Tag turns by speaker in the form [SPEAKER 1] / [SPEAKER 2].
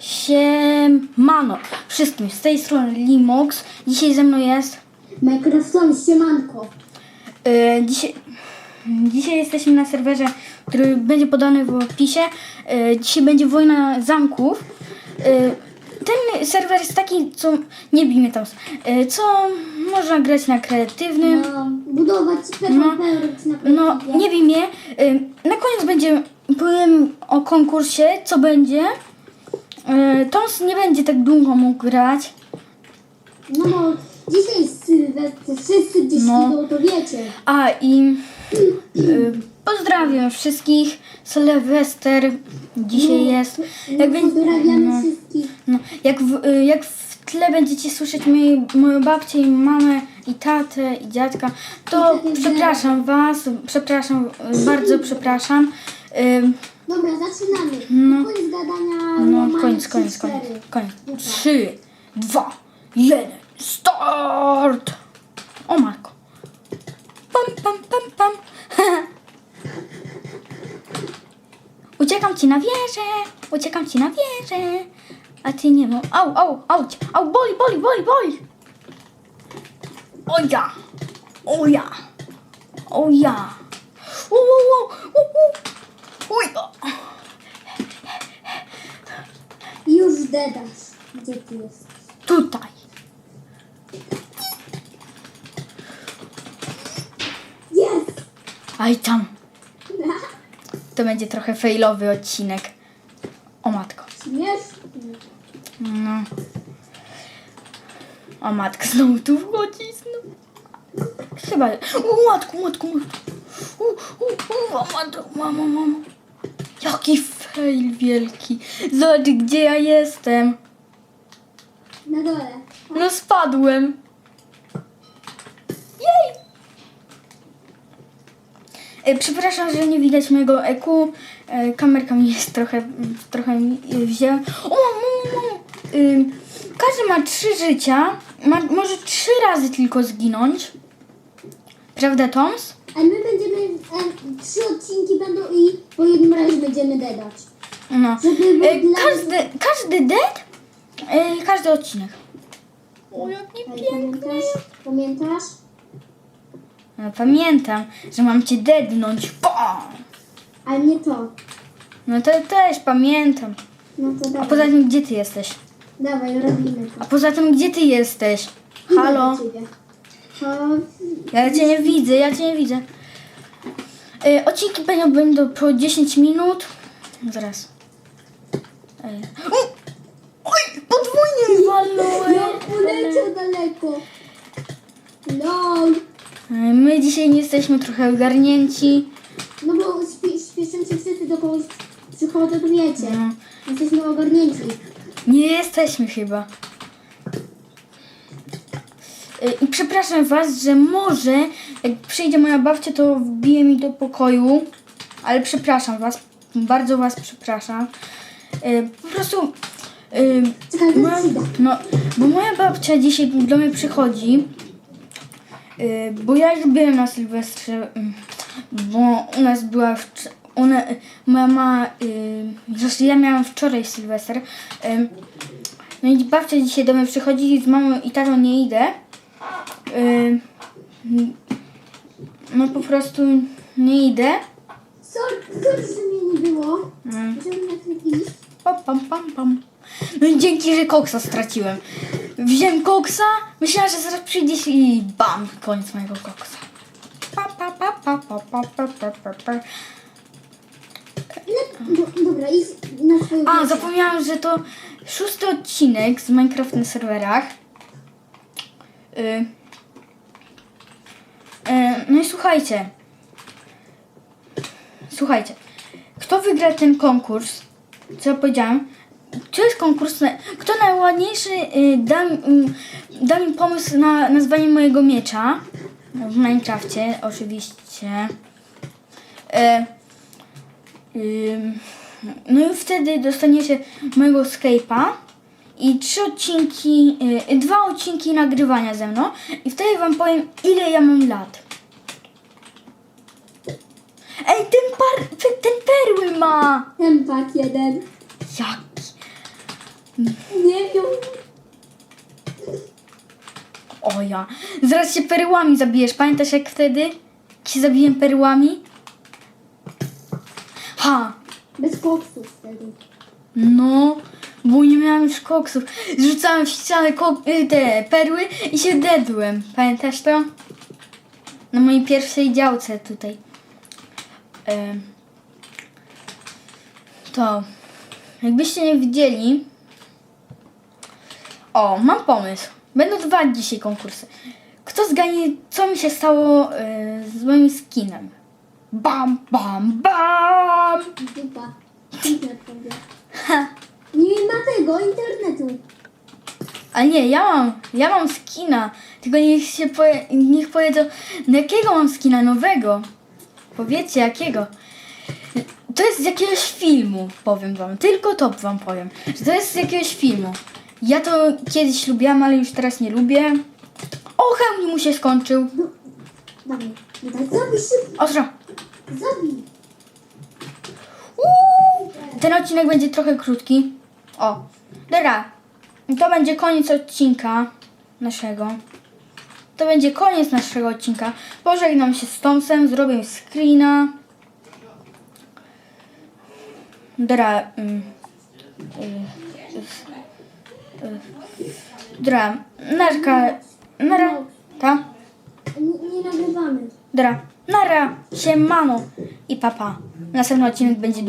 [SPEAKER 1] Siemano wszystkim, z tej strony Limox. Dzisiaj ze mną jest...
[SPEAKER 2] Minecraftowi, siemanko.
[SPEAKER 1] e, dzisiaj, dzisiaj jesteśmy na serwerze, który będzie podany w opisie. E, dzisiaj będzie wojna zamków. E, ten serwer jest taki, co... Nie bij mnie tam. E, co można grać na kreatywnym.
[SPEAKER 2] No, budować
[SPEAKER 1] No, No, nie wiem je. Y, Na koniec będzie, powiem o konkursie, co będzie. Y, Tons nie będzie tak długo mógł grać.
[SPEAKER 2] No bo dzisiaj jest Sylwester, wszyscy gdzieś
[SPEAKER 1] No.
[SPEAKER 2] idą, to wiecie.
[SPEAKER 1] A i y, pozdrawiam wszystkich. Sylwester dzisiaj jest.
[SPEAKER 2] No,
[SPEAKER 1] Jak, będzie,
[SPEAKER 2] pozdrawiamy
[SPEAKER 1] no,
[SPEAKER 2] wszystkich.
[SPEAKER 1] no, jak, w, y, jak w tle będziecie słyszeć moje, moją babcię i mamę i tatę i dziadka, to
[SPEAKER 2] I takie
[SPEAKER 1] przepraszam was, przepraszam, y, bardzo przepraszam.
[SPEAKER 2] Dobra, zaczynamy.
[SPEAKER 1] No.
[SPEAKER 2] Koniec gadania.
[SPEAKER 1] No, koniec, koniec, koniec, koniec. Trzy, dwa, jeden, start! O matko. Pam, pam, pam, pam. Uciekam ci na wieżę, uciekam ci na wieżę. A ty nie no. Au, au, auć, au, boli, boli, boli, boli. O ja, o ja, o ja. U. Uj, o.
[SPEAKER 2] Już dedasz. Gdzie ty jesteś?
[SPEAKER 1] Tutaj.
[SPEAKER 2] Jest!
[SPEAKER 1] Aj tam. To będzie trochę failowy odcinek. O matko.
[SPEAKER 2] Śmieszny.
[SPEAKER 1] No. O matko, znowu tu wchodzi. Znowu. Chyba. O matku, matku, matku. U, u, u, o matko, mamo, mamo. Jaki fail wielki. Zobacz, gdzie ja jestem.
[SPEAKER 2] Na dole.
[SPEAKER 1] No spadłem. Jej! E, Przepraszam, że nie widać mojego EQ. E, Kamerka mi jest trochę, trochę mi e, wzięła. O, mam, mam. Ym, Każdy ma trzy życia. Ma, może trzy razy tylko zginąć. Prawda, Toms?
[SPEAKER 2] A my będziemy, e, trzy odcinki będą i po jednym razie będziemy dedać.
[SPEAKER 1] No.
[SPEAKER 2] Żeby było
[SPEAKER 1] E,
[SPEAKER 2] dla-
[SPEAKER 1] Każdy, każdy dead, e, każdy odcinek. O, jaki
[SPEAKER 2] Ale
[SPEAKER 1] piękny.
[SPEAKER 2] Pamiętasz? Pamiętasz?
[SPEAKER 1] No, pamiętam, że mam cię dednąć. Pam!
[SPEAKER 2] Ale nie to.
[SPEAKER 1] No to też pamiętam.
[SPEAKER 2] No to
[SPEAKER 1] A
[SPEAKER 2] dawaj.
[SPEAKER 1] poza tym, gdzie ty jesteś?
[SPEAKER 2] Dawaj, robimy to.
[SPEAKER 1] A poza tym, gdzie ty jesteś?
[SPEAKER 2] Idę
[SPEAKER 1] Halo?
[SPEAKER 2] do ciebie. O,
[SPEAKER 1] Ja cię nie widzę, ja cię nie widzę. Y, odcinki będą, będą po 10 minut. Zaraz. Ej. U! Oj, podwójnie walnąłem.
[SPEAKER 2] No, poleciał daleko.
[SPEAKER 1] Y, My dzisiaj nie jesteśmy trochę ogarnięci.
[SPEAKER 2] No bo śpieszą się wszyscy do kogoś przychodzą, to wiecie.
[SPEAKER 1] No.
[SPEAKER 2] Jesteśmy ogarnięci.
[SPEAKER 1] Nie jesteśmy chyba. Y, I przepraszam was, że może jak przyjdzie moja babcia, to wbije mi do pokoju. Ale przepraszam was, bardzo was przepraszam. Y, Po prostu.
[SPEAKER 2] to
[SPEAKER 1] moja, no, bo moja babcia dzisiaj do mnie przychodzi. Bo ja już byłem na Sylwestrze, mm, bo u nas była ona, moja mama, zresztą ja miałam wczoraj Sylwester. No i babcia dzisiaj do mnie przychodzi, z mamą i tatą nie idę. No po prostu nie idę.
[SPEAKER 2] Sorry, sorry, że mnie nie było.
[SPEAKER 1] Mm. Pam, pam, pam, pam. No i dzięki, że koksa straciłem. Wziąłem koksa, myślałam, że zaraz przyjdziesz i bam, koniec mojego koksa. Pa, pa, pa, pa, pa, pa, pa, pa, pa, pa.
[SPEAKER 2] Do, dobra, idź na swoją
[SPEAKER 1] A, zapomniałam, że to szósty odcinek z Minecraft na serwerach. Y. Y, no i słuchajcie. Słuchajcie. Kto wygra ten konkurs? Co ja powiedziałam? To jest konkurs. Na, kto najładniejszy y, da, y, da mi pomysł na nazwanie mojego miecza. W Minecrafcie, oczywiście. Y, Ym, No i wtedy dostaniecie mojego Skype'a i trzy odcinki, y, dwa odcinki nagrywania ze mną i wtedy wam powiem ile ja mam lat. Ej, ten, par, ten perły ma!
[SPEAKER 2] Tempak jeden.
[SPEAKER 1] Jaki?
[SPEAKER 2] Nie wiem.
[SPEAKER 1] O ja. Zaraz się perłami zabijesz. Pamiętasz jak wtedy? Się zabiłem perłami? Ha!
[SPEAKER 2] Bez koksów wtedy.
[SPEAKER 1] No, bo nie miałam już koksów. Zrzucałem w ścianę kok- y, te perły i się dedłem. Pamiętasz to? Na mojej pierwszej działce tutaj. Em, to, jakbyście nie widzieli. O, mam pomysł. Będą dwa dzisiaj konkursy. Kto zgadnie, co mi się stało y, z moim skinem? Bam, bam, bam!
[SPEAKER 2] Dupa.
[SPEAKER 1] Ha.
[SPEAKER 2] Nie ma tego internetu.
[SPEAKER 1] A nie, ja mam, ja mam skina. Tylko niech się powie, niech powiedzą, na jakiego mam skina nowego. Powiedzcie jakiego. To jest z jakiegoś filmu, powiem wam. Tylko to wam powiem. Że to jest z jakiegoś filmu. Ja to kiedyś lubiłam, ale już teraz nie lubię. O, hełm mu się skończył.
[SPEAKER 2] Dawaj. No zabij szybko.
[SPEAKER 1] Ostro.
[SPEAKER 2] Zabij.
[SPEAKER 1] Uuu. Ten odcinek będzie trochę krótki. O, dobra. To będzie koniec odcinka naszego. To będzie koniec naszego odcinka. Pożegnam się z Tomsem, zrobię screena. Dobra. Mm, y, y, y. Dobra. Narka. Nara. Ta?
[SPEAKER 2] Nie, nagrywamy.
[SPEAKER 1] Dobra. Nara. Siemano. I papa. Następny odcinek będzie długi.